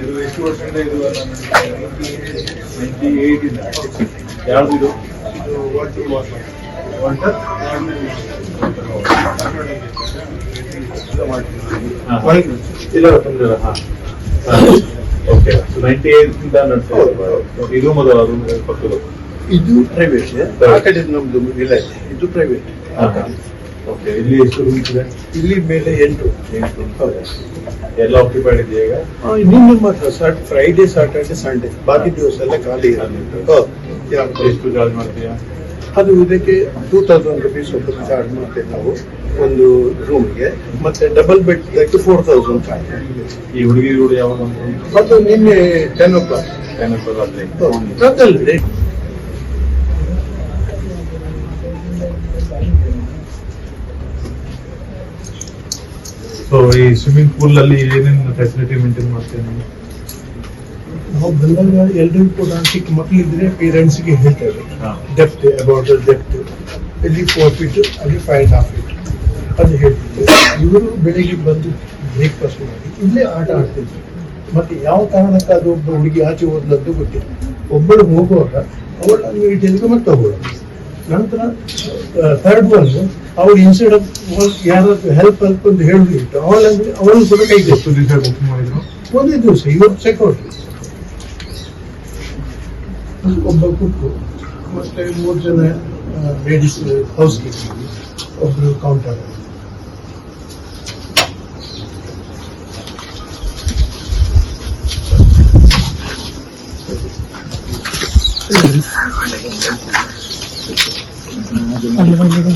ಇದು ಎಷ್ಟು ವರ್ಷದಿಂದ ಇದು ನೈಂಟಿ ಏಯ್ಟಿಂದ ಯಾವುದು ಇದು ವಾಟರ್ ವಾಟರ್ ಮಾಡ್ತೀವಿ ಇಲ್ಲ ಹಾಂ ಓಕೆ ನೈಂಟಿ ಇಂದ ನಡೆಸ್ತಾ ಇದು ಮೊದಲ ಅದು ಪಕ್ಕದ ಇದು ಪ್ರೈವೇಟ್ ಆ? ಕಡೆ ನಮ್ದು ವಿಲೇಜ್ ಇದು ಪ್ರೈವೇಟ್ ಓಕೆ ಇಲ್ಲಿ ಎಷ್ಟು ರೂಮ್ಸ್ ಇದೆ? ಇಲ್ಲಿ ಮೇಲೆ ಎಂಟು. ಎಂಟು. ಎಲ್ಲ ಆಕ್ಯುಪೈಡ್ ಇದೆಯಾ ಈಗ? ನಿನ್ನೆ ಮಾತ್ರ ಫ್ರೈಡೆ ಸಾಟರ್ಡೆ ಸಂಡೇ ಬಾಕಿ ದಿವಸ ಎಲ್ಲ ಖಾಲಿ ಇರಲಿ ಹೌದು. ಯಾಕೆ? ಎಷ್ಟು ಚಾರ್ಜ್ ಮಾಡ್ತೀಯಾ? ಅದು ಇದಕ್ಕೆ ಟೂ ತೌಸಂಡ್ ರುಪೀಸ್ ಒಬ್ಬರು ಚಾರ್ಜ್ ಮಾಡ್ತೇವೆ ನಾವು ಒಂದು ರೂಮ್ಗೆ ಮತ್ತೆ ಡಬಲ್ ಬೆಡ್ ಇದಕ್ಕೆ ಫೋರ್ ತೌಸಂಡ್ ಚಾರ್ಜ್ ಈ ಹುಡುಗಿ ಹುಡುಗಿ ಯಾವಾಗ ಅದು ನಿನ್ನೆ ಟೆನ್ ಓ ಕ್ಲಾಕ್ ಟೆನ್ ಅಲ್ಲಿ ಅದಲ್ಲದೆ ಸೊ ಈ ಸ್ವಿಮ್ಮಿಂಗ್ ಪೂಲ್ ಅಲ್ಲಿ ಏನೇನು ಫೆಸಿಲಿಟಿ ಮೇಂಟೈನ್ ಮಾಡ್ತೀರಾ ನೀವು ಬಂದಾಗ ಎಲ್ರಿಗೂ ಕೂಡ ಚಿಕ್ಕ ಮಕ್ಕಳಿದ್ರೆ ಪೇರೆಂಟ್ಸ್ಗೆ ಹೇಳ್ತೇವೆ. ಡೆಪ್ತ್ ಅಬೌಟ್ ಡೆಪ್ತ್ ಇಲ್ಲಿ ಫೋರ್ ಫೀಟ್ ಅಲ್ಲಿ ಫೈವ್ ಅಂಡ್ ಹಾಫ್ ಫೀಟ್ ಅದು ಹೇಳ್ತಿದ್ದೆ ಇವರು ಬೆಳಿಗ್ಗೆ ಬಂದು ಬ್ರೇಕ್ಫಾಸ್ಟ್ ಮಾಡಿ ಇಲ್ಲೇ ಆಟ ಆಡ್ತಿದ್ರು. ಮತ್ತೆ ಯಾವ ಕಾರಣಕ್ಕೆ ಅದು ಒಬ್ಬ ಹುಡುಗಿ ಆಚೆ ಹೋದದ್ದು ಗೊತ್ತಿಲ್ಲ. ಒಬ್ಬಳು ಹೋಗುವಾಗ ಅವಳನ್ನು ಮತ್ತೆ ಹೋಗೋಳು ನಂತರ ಥರ್ಡ್ ಒನ್ ಅವಳು ಇನ್ಸ್ಟೆಡ್ ಆಫ್ ಯಾರಾದ್ರೂ ಹೆಲ್ಪ್ ಹೆಲ್ಪ್ ಅಂತ ಹೇಳಿಬಿಟ್ಟು ಅವಳಂದ್ರೆ ಅವಳು ಕೂಡ ಕೈ ಬುಕ್ ಮಾಡಿದ್ರು. ಒಂದೇ ದಿವಸ ಇವತ್ತು ಸೆಕ್ಯೂರಿಟಿ ಒಬ್ಬ ಕುಕ್ಕು ಮತ್ತೆ ಮೂರು ಜನ ಲೇಡೀಸ್ ಹೌಸ್ ಕೀಪಿಂಗ್ ಒಬ್ರು ಕೌಂಟರ್ ಅಲ್ಲಿ ಬಂದಿದೆ